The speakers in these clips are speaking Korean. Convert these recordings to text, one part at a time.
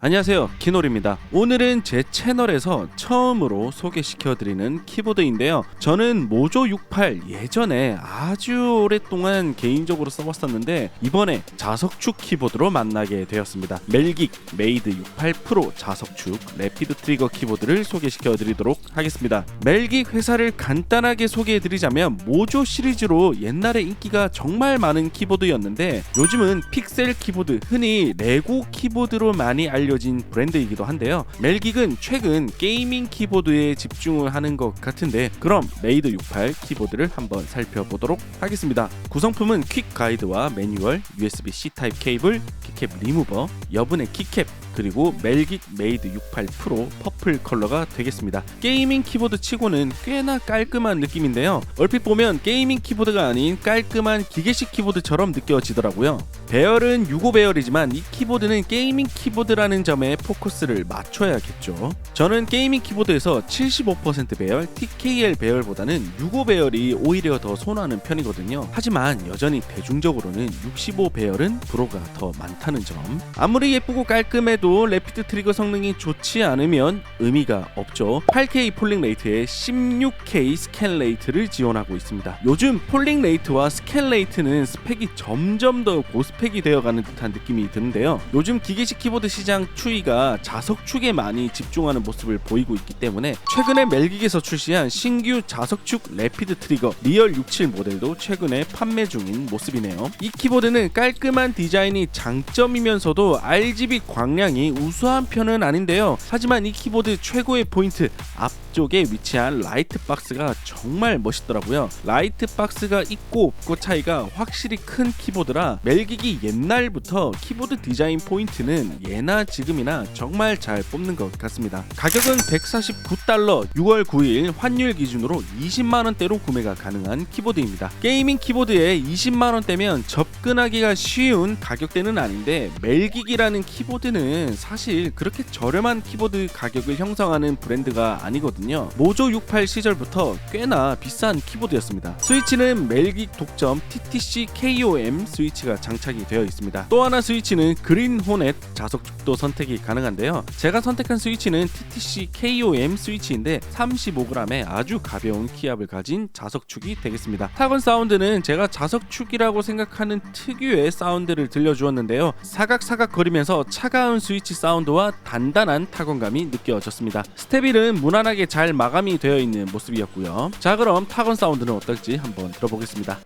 안녕하세요. 키놀입니다. 오늘은 제 채널에서 처음으로 소개시켜드리는 키보드인데요. 저는 모조 68 예전에 아주 오랫동안 개인적으로 써봤었는데 이번에 자석축 키보드로 만나게 되었습니다. 멜긱 메이드 68 프로 자석축 래피드 트리거 키보드를 소개시켜드리도록 하겠습니다. 멜긱 회사를 간단하게 소개해드리자면 모조 시리즈로 옛날에 인기가 정말 많은 키보드였는데 요즘은 픽셀 키보드 흔히 레고 키보드로 많이 알려 진 브랜드이기도 한데요. 멜긱은 최근 게이밍 키보드에 집중을 하는 것 같은데 그럼 메이드 68 키보드를 한번 살펴보도록 하겠습니다. 구성품은 퀵 가이드와 매뉴얼, USB-C 타입 케이블, 키캡 리무버, 여분의 키캡 그리고 멜긱 메이드 68 프로 퍼플 컬러가 되겠습니다. 게이밍 키보드 치고는 꽤나 깔끔한 느낌인데요. 얼핏 보면 게이밍 키보드가 아닌 깔끔한 기계식 키보드처럼 느껴지더라고요. 배열은 65 배열이지만 이 키보드는 게이밍 키보드라는 점에 포커스를 맞춰야겠죠. 저는 게이밍 키보드에서 75% 배열, TKL 배열보다는 65 배열이 오히려 더 선호하는 편이거든요. 하지만 여전히 대중적으로는 65 배열은 프로가 더 많다는 점. 아무리 예쁘고 깔끔해도 래피드 트리거 성능이 좋지 않으면 의미가 없죠. 8K 폴링 레이트에 16K 스캔 레이트를 지원하고 있습니다. 요즘 폴링 레이트와 스캔 레이트는 스펙이 점점 더 고스펙 이 되어가는 듯한 느낌이 드는데요. 요즘 기계식 키보드 시장 추이가 자석 축에 많이 집중하는 모습을 보이고 있기 때문에 최근에 멜긱에서 출시한 신규 자석축 래피드 트리거 리얼 67 모델도 최근에 판매 중인 모습이네요. 이 키보드는 깔끔한 디자인이 장점이면서도 RGB 광량이 우수한 편은 아닌데요. 하지만 이 키보드 최고의 포인트 앞 쪽에 위치한 라이트 박스가 정말 멋있더라고요. 라이트 박스가 있고 없고 차이가 확실히 큰 키보드라 멜긱이 옛날부터 키보드 디자인 포인트는 예나 지금이나 정말 잘 뽑는 것 같습니다. 가격은 149달러 6월 9일 환율 기준으로 20만 원대로 구매가 가능한 키보드입니다. 게이밍 키보드에 20만 원대면 접근하기가 쉬운 가격대는 아닌데 멜긱이라는 키보드는 사실 그렇게 저렴한 키보드 가격을 형성하는 브랜드가 아니거든요. 모조 68 시절부터 꽤나 비싼 키보드였습니다. 스위치는 멜긱 독점 TTC KOM 스위치가 장착이 되어 있습니다. 또 하나 스위치는 그린 호넷 자석 축도 선택이 가능한데요. 제가 선택한 스위치는 TTC KOM 스위치인데 35g의 아주 가벼운 키압을 가진 자석축이 되겠습니다. 타건 사운드는 제가 자석축이라고 생각하는 특유의 사운드를 들려주었는데요. 사각사각 거리면서 차가운 스위치 사운드와 단단한 타건감이 느껴졌습니다. 스테빌은 무난하게 잘 마감이 되어 있는 모습이었고요. 자 그럼 타건 사운드는 어떨지 한번 들어보겠습니다.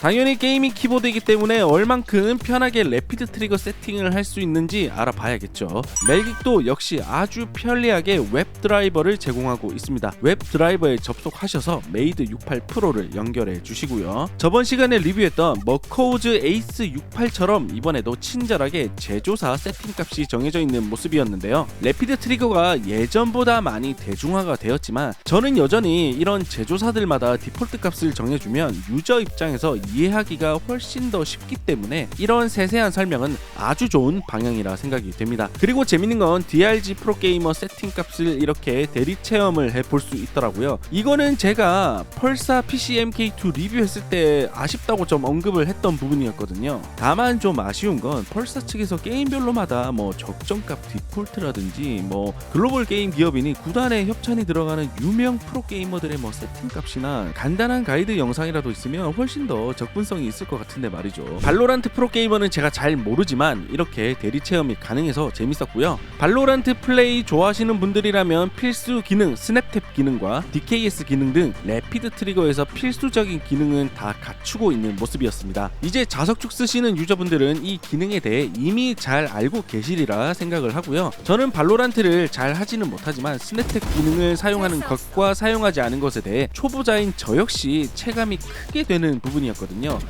당연히 게이밍 키보드이기 때문에 얼만큼 편하게 래피드 트리거 세팅을 할 수 있는지 알아봐야겠죠. 멜긱도 역시 아주 편리하게 웹 드라이버를 제공하고 있습니다. 웹 드라이버에 접속하셔서 메이드 68 프로를 연결해 주시고요. 저번 시간에 리뷰했던 머코우즈 에이스 68처럼 이번에도 친절하게 제조사 세팅 값이 정해져 있는 모습이었는데요. 래피드 트리거가 예전보다 많이 대중화가 되었지만 저는 여전히 이런 제조사들마다 디폴트 값을 정해주면 유저 입장에서 이해하기가 훨씬 더 쉽기 때문에 이런 세세한 설명은 아주 좋은 방향이라 생각이 됩니다. 그리고 재밌는 건 DRG 프로게이머 세팅 값을 이렇게 대리 체험을 해볼 수 있더라고요. 이거는 제가 펄사 PCMK2 리뷰했을 때 아쉽다고 좀 언급을 했던 부분이었거든요. 다만 좀 아쉬운 건 펄사 측에서 게임별로마다 뭐 적정값 디폴트라든지 뭐 글로벌 게임 기업이니 구단에 협찬이 들어가는 유명 프로게이머들의 뭐 세팅 값이나 간단한 가이드 영상이라도 있으면 훨씬 더 접근성이 있을 것 같은데 말이죠. 발로란트 프로게이머는 제가 잘 모르지만 이렇게 대리 체험이 가능해서 재밌었고요. 발로란트 플레이 좋아하시는 분들이라면 필수 기능 스냅탭 기능과 DKS 기능 등 래피드 트리거에서 필수적인 기능은 다 갖추고 있는 모습이었습니다. 이제 자석축 쓰시는 유저분들은 이 기능에 대해 이미 잘 알고 계시리라 생각을 하고요. 저는 발로란트를 잘 하지는 못하지만 스냅탭 기능을 사용하는 것과 사용하지 않은 것에 대해 초보자인 저 역시 체감이 크게 되는 부분이었거든요.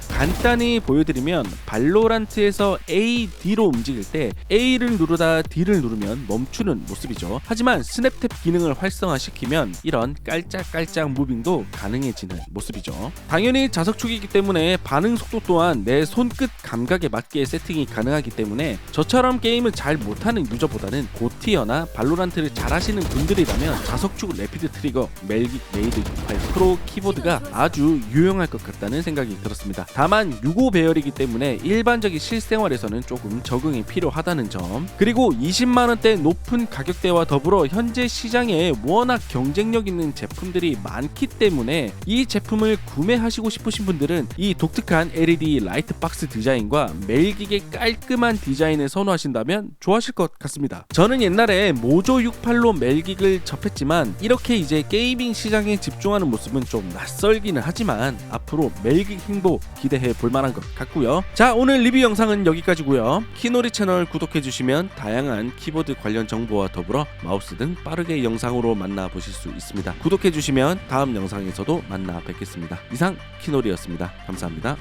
간단히 보여드리면 발로란트에서 A, D로 움직일 때 A를 누르다 D를 누르면 멈추는 모습이죠. 하지만 스냅탭 기능을 활성화시키면 이런 깔짝깔짝 무빙도 가능해지는 모습이죠. 당연히 자석축이기 때문에 반응 속도 또한 내 손끝 감각에 맞게 세팅이 가능하기 때문에 저처럼 게임을 잘 못하는 유저보다는 고티어나 발로란트를 잘하시는 분들이라면 자석축 래피드 트리거 멜기 메이드 68 프로 키보드가 아주 유용할 것 같다는 생각이 들었습니다. 다만 65 배열이기 때문에 일반적인 실생활에서는 조금 적응이 필요하다는 점 그리고 20만 원대 높은 가격대와 더불어 현재 시장에 워낙 경쟁력 있는 제품들이 많기 때문에 이 제품을 구매하시고 싶으신 분들은 이 독특한 LED 라이트 박스 디자인과 멜기의 깔끔한 디자인을 선호하신다면 좋아하실 것 같습니다. 저는 옛날에 모조 68로 멜기를 접했지만 이렇게 이제 게이밍 시장에 집중하는 모습은 좀 낯설기는 하지만 앞으로 멜기 행보 기대해 볼 만한 것 같고요. 자 오늘 리뷰 영상은 여기까지고요. 키노리 채널 구독해 주시면 다양한 키보드 관련 정보와 더불어 마우스 등 빠르게 영상으로 만나 보실 수 있습니다. 구독해 주시면 다음 영상에서도 만나 뵙겠습니다. 이상 키노리였습니다. 감사합니다.